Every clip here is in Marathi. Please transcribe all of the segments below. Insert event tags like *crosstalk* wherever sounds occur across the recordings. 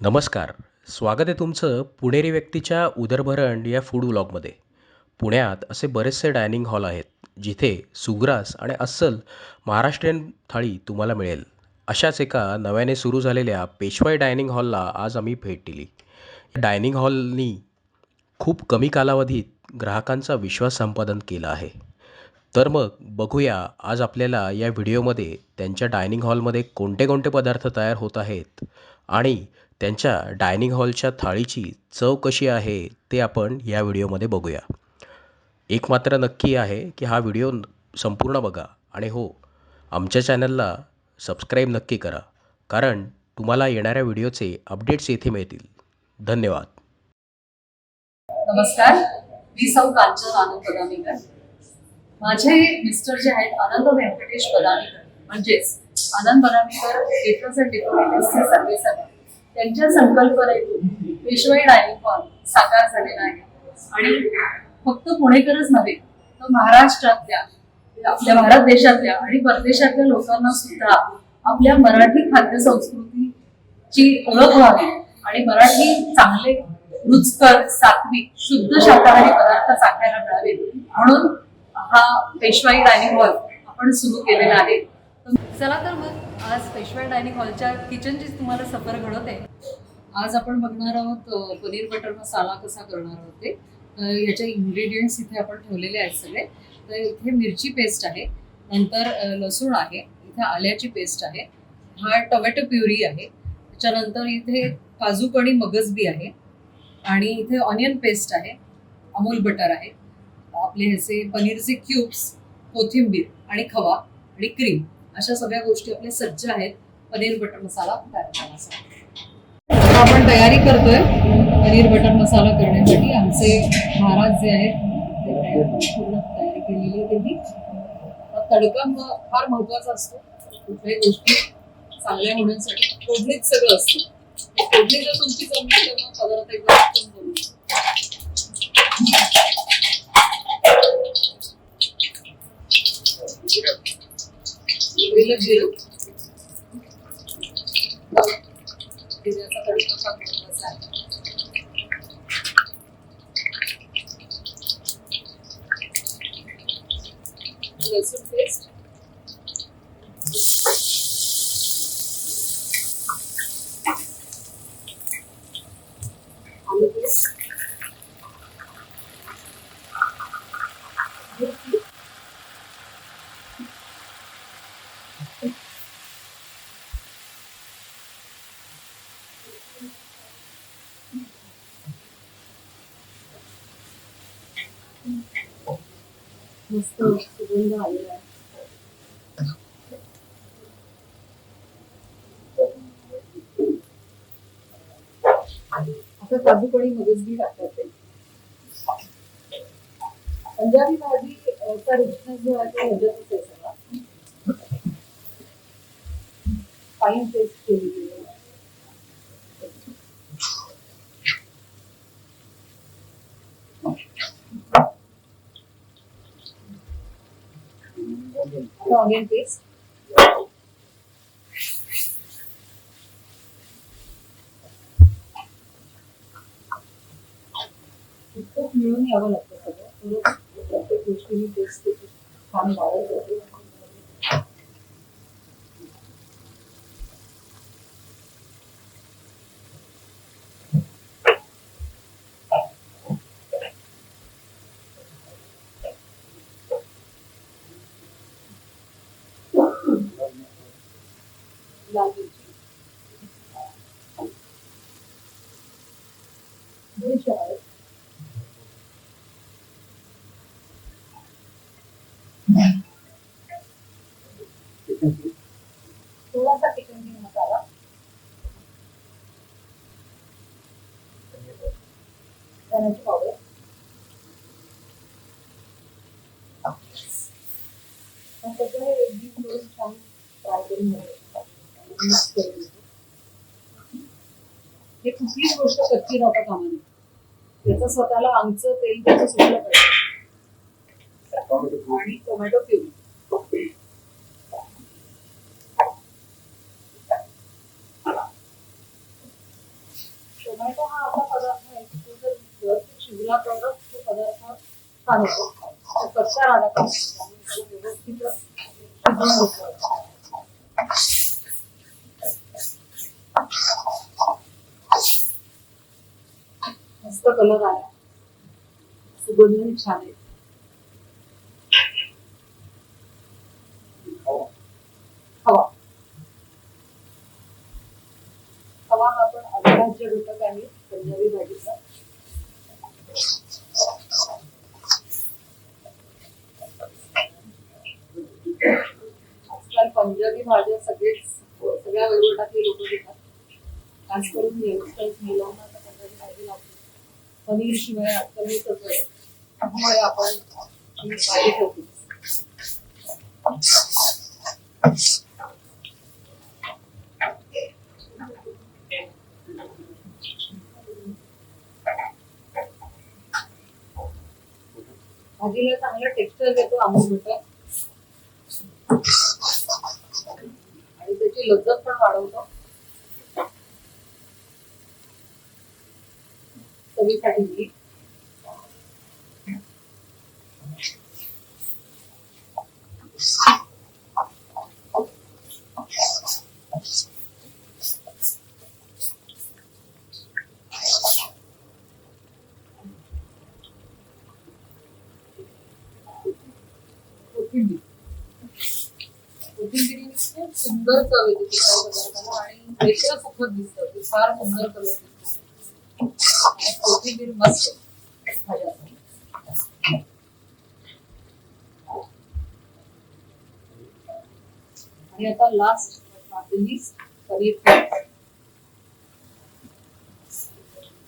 नमस्कार. स्वागत आहे तुमचं पुणेरी व्यक्तीच्या उदरभरण या फूड व्लॉगमध्ये पुण्यात असे बरेचसे डायनिंग हॉल आहेत जिथे सुग्रास आणि अस्सल महाराष्ट्रीयन थाळी तुम्हाला मिळेल. अशाच एका नव्याने सुरू झालेल्या पेशवाई डायनिंग हॉलला आज आम्ही भेट दिली. डायनिंग हॉलनी खूप कमी कालावधीत ग्राहकांचा विश्वास संपादन केला आहे. तर मग बघूया आज आपल्याला या व्हिडिओमध्ये त्यांच्या डायनिंग हॉलमध्ये कोणते कोणते पदार्थ तयार होत आहेत आणि त्यांच्या डायनिंग हॉलच्या थाळीची चव कशी आहे ते आपण या व्हिडिओमध्ये बघूया. एक मात्र नक्की आहे की हा व्हिडिओ संपूर्ण बघा आणि हो आमच्या चॅनलला सबस्क्राईब नक्की करा कारण तुम्हाला येणाऱ्या व्हिडिओचे अपडेट्स येथे मिळतील. धन्यवाद. नमस्कार मी सौ कांचन आनंद पदामीकर माझे मिस्टर जे आहेत आनंद व्यंकटेश पदामीकर म्हणजेच आनंद पदामीकर केटर्स अँड डेकोरेटर्सचे सर्वे त्यांच्या संकल्पनेतून पेशवाई डायनिंग हॉल साकार झालेला आहे. आणि फक्त पुणेकरच नव्हे तर महाराष्ट्रातल्या आपल्या भारत देशातल्या आणि परदेशातल्या लोकांना सुद्धा आपल्या मराठी खाद्य संस्कृतीची ओळख व्हावी आणि मराठी चांगले रुचकर सात्विक शुद्ध शाकाहारी पदार्थ चाखायला मिळावेत म्हणून हा पेशवाई डायनिंग हॉल आपण सुरू केलेला आहे. चला तर मग आज पेशवाई डायनिंग हॉलच्या किचनचीच तुम्हाला सफर घडवते. आज आपण बघणार आहोत पनीर बटर मसाला कसा करणार आहोत ते याचे इन्ग्रेडियंट्स इथे आपण ठेवलेले आहेत सगळे. तर इथे मिरची पेस्ट आहे नंतर लसूण आहे इथे आल्याची पेस्ट आहे हा टोमॅटो प्युरी आहे त्याच्यानंतर इथे काजू कणी मगजबी आहे आणि इथे ऑनियन पेस्ट आहे अमूल बटर आहे आपले ह्याचे पनीरचे क्यूब्स कोथिंबीर आणि खवा आणि क्रीम अशा सगळ्या गोष्टी आपल्या सज्ज आहेत. पनीर बटर मसाला तयार करण्यासाठी. आपण तयारी करतोय पनीर बटर मसाला करण्यासाठी. आमचे महाराज जे आहेत ते पूर्ण तयारी केलेली आहे त्यांनी. तडका फार महत्त्वाचा असतो. कुठल्याही गोष्टी चांगल्या होण्यासाठी फोडणीत सगळं असतं. फोडणी जर तुमची जमली तर मग पदार्थ एकदम उत्तम पहिलं जिरं जिऱ्याचा तडका फार महत्त्वाचा आहे लसूण पेस्ट आलू पेस्ट मिरची मस्त सुगंध आलेला आहे आता काजू कढी मगजबी टाकतात ते पंजाबी भाजी चा richness जो आहे तो ह्याच्यातच आहे सगळा फाईन टेस्ट केलेली ऑनियन पेस्ट खूप मिळून यावं लागतं सगळं गोष्टी प्रत्येक गोष्टीने टेस्ट छान वाढत जाते लाल मिरची दीडशे आहे थोडासा चिकन किंग मसाला धण्याची पावडर पण सगळं कुठलीच गोष्ट कच्ची राहता कामाने. त्याचं स्वतःला आमचं तेल त्याचं सुटलं पाहिजे. आणि टोमॅटो प्युरी टोमॅटो हा असा पदार्थ आहे की जर शिजला तो पदार्थ छान होतो कच्चा राहता व्यवस्थित कलर आला. सुगंधही छान आहे. हवा हवा हा पण अविभाज्य घटक आहे. पंजाबी भाजीचा. आजकाल पंजाबी भाज्या सगळेच सगळ्या वयोगटातले लोक घेतात. खास करून मुलांना आता पंजाबी भाजी लागते पनीर शिवाय आजकाल कसं आहे त्यामुळे आपण ही भाजी भाजीला चांगला टेक्स्चर देतो आंबट आणि त्याची लज्जत पण वाढवतो. चवीसाठी मीठ खूप सुंदर चव येते पदार्थाला आणि वेगळं सुखद दिसतं. ते फार सुंदर कलर दिसतो कोथिंबीर मस्त आणि आता लास्ट लिस्ट पनीर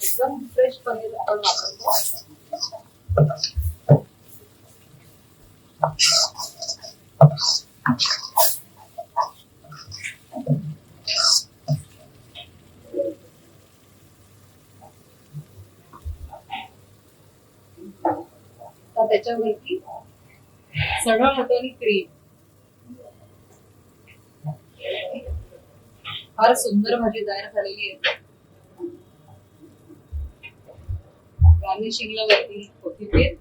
एकदम फ्रेश पनीर. आपण वापरतो आता त्याच्यावरती सरळ हाताने क्रीम फार सुंदर भाजी तयार झालेली आहे. गार्निशिंगला वरती कोथिंबीर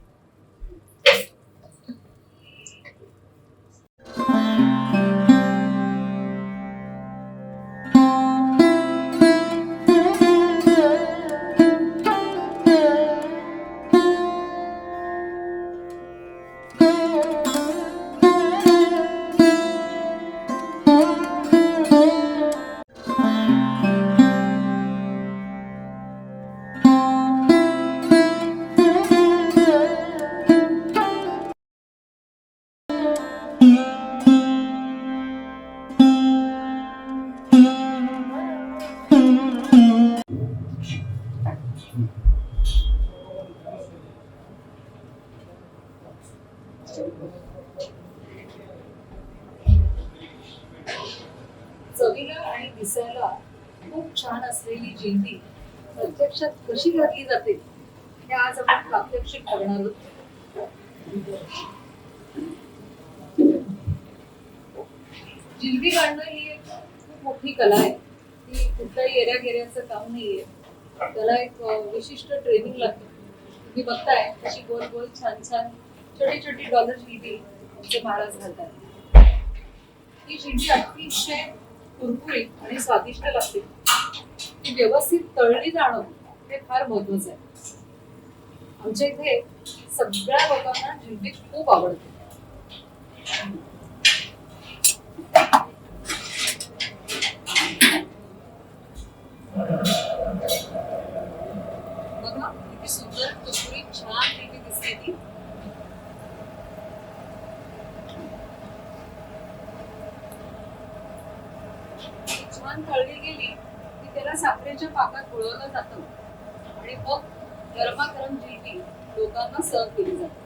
चवीला आणि दिसायला खूप छान असलेली जिंदी प्रत्यक्षात कशी घातली जाते हे आज आपण प्रात्यक्षिक करणार आहोत. जिलबी काढणं ही एक खूप मोठी कला आहे. कुठलाही येऱ्या एरिया गेऱ्याचं काम नाहीये. त्याला एक विशिष्ट ट्रेनिंग लागतं. तुम्ही बघताय कशी गोल गोल छान छान छोटी छोटी डॉलर जिलबी आमचे महाराज घालतात. ही जिलबी अतिशय कुरकुरीत आणि स्वादिष्ट लागते. ती व्यवस्थित तळली जाणं हे फार महत्वाचं आहे. आमच्या इथे सगळ्या लोकांना जिंबी खूप आवडते बघा किती सुंदर कुरकुरीत छान जिलबी दिसते ती ती छान तळली गेली की त्याला साखरेच्या पाकात बुडवलं जातं आणि मग गरमागरम जिलबी लोकांना सर्व केली जाते.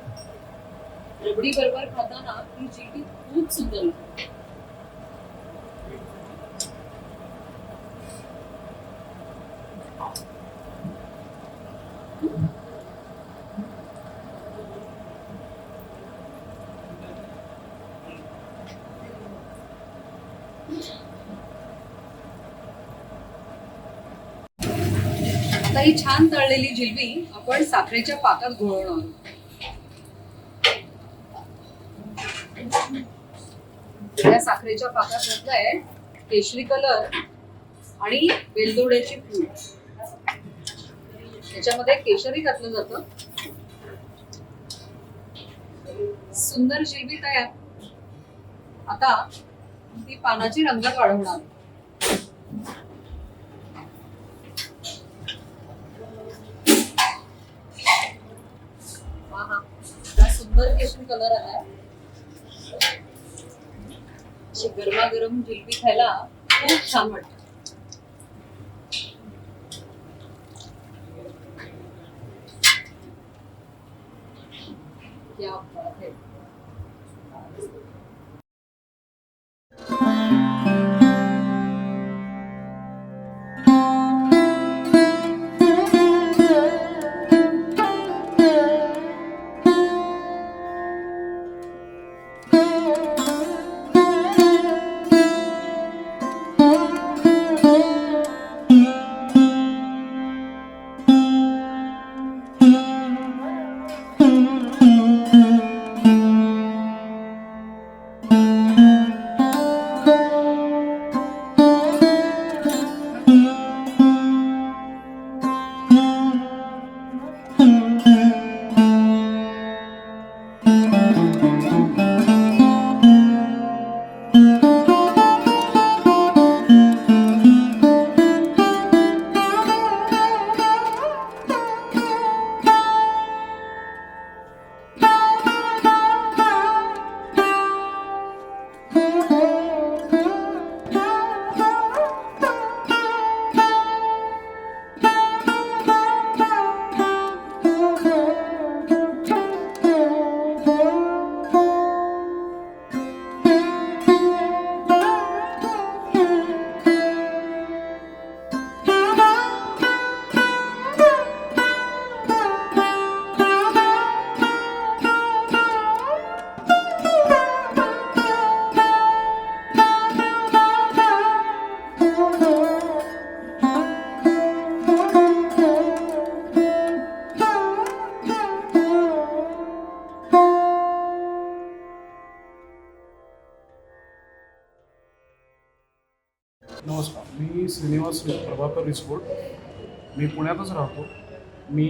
रबडी बरोबर खाताना ही जिलबी खूप सुंदर लागते. आता ही छान तळलेली जिलबी आपण साखरेच्या पाकात घोळवणार आहोत. या साखरेच्या पाकात घातलाय केशरी कलर आणि वेलदोड्याची पूड. त्याच्यामध्ये केशरी घातलं जात. सुंदर जिलबी तयार. आता ती पानाची रंगत वाढवणार वाह, काय सुंदर केशरी कलर आलाय अशी गरम जिलबी खायला खूप छान वाटत. क्या बात है श्रीनिवास प्रभाकर रिसोड मी पुण्यातच राहतो. मी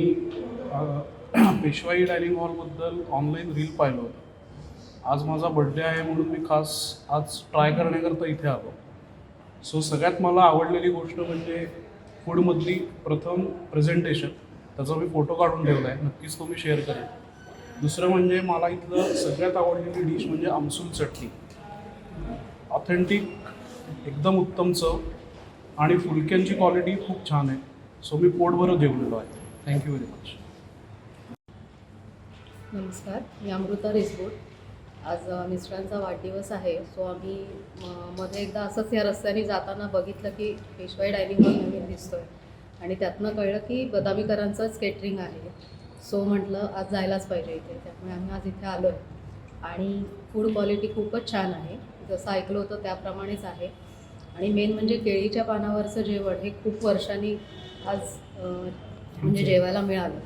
*clears throat* पेशवाई डायनिंग हॉलबद्दल ऑनलाईन रील पाहिलं होतं. आज माझा बड्डे आहे म्हणून मी खास आज ट्राय करण्याकरता इथे आलो. सो सगळ्यात मला आवडलेली गोष्ट म्हणजे फूडमधली प्रथम प्रेझेंटेशन त्याचा मी फोटो काढून ठेवला आहे नक्कीच तो मी शेअर करेन. दुसरं म्हणजे मला इथलं सगळ्यात आवडलेली डिश म्हणजे आमसूल चटणी. ऑथेंटिक एकदम उत्तम चव. आणि फुलक्यांची क्वालिटी खूप छान आहे. सो मी पोटभर जेवलेलो आहे. थँक्यू व्हेरी मच नमस्कार. मी अमृता रिसबोट आज मिस्टरांचा वाढदिवस आहे. सो आम्ही मध्ये एकदा असंच या रस्त्याने जाताना बघितलं की पेशवाई डायनिंग हॉल नवीन दिसतोय. आणि त्यातनं कळलं की बदामीकरांचंच केटरिंग आहे. सो म्हटलं आज जायलाच पाहिजे इथे. त्यामुळे आम्ही आज इथे आलो आहे आणि फूड क्वालिटी खूपच छान आहे. जसं ऐकलं होतं त्याप्रमाणेच आहे. आणि मेन म्हणजे केळीच्या पानावरचं जेवण हे खूप वर्षांनी आज म्हणजे जेवायला मिळालं.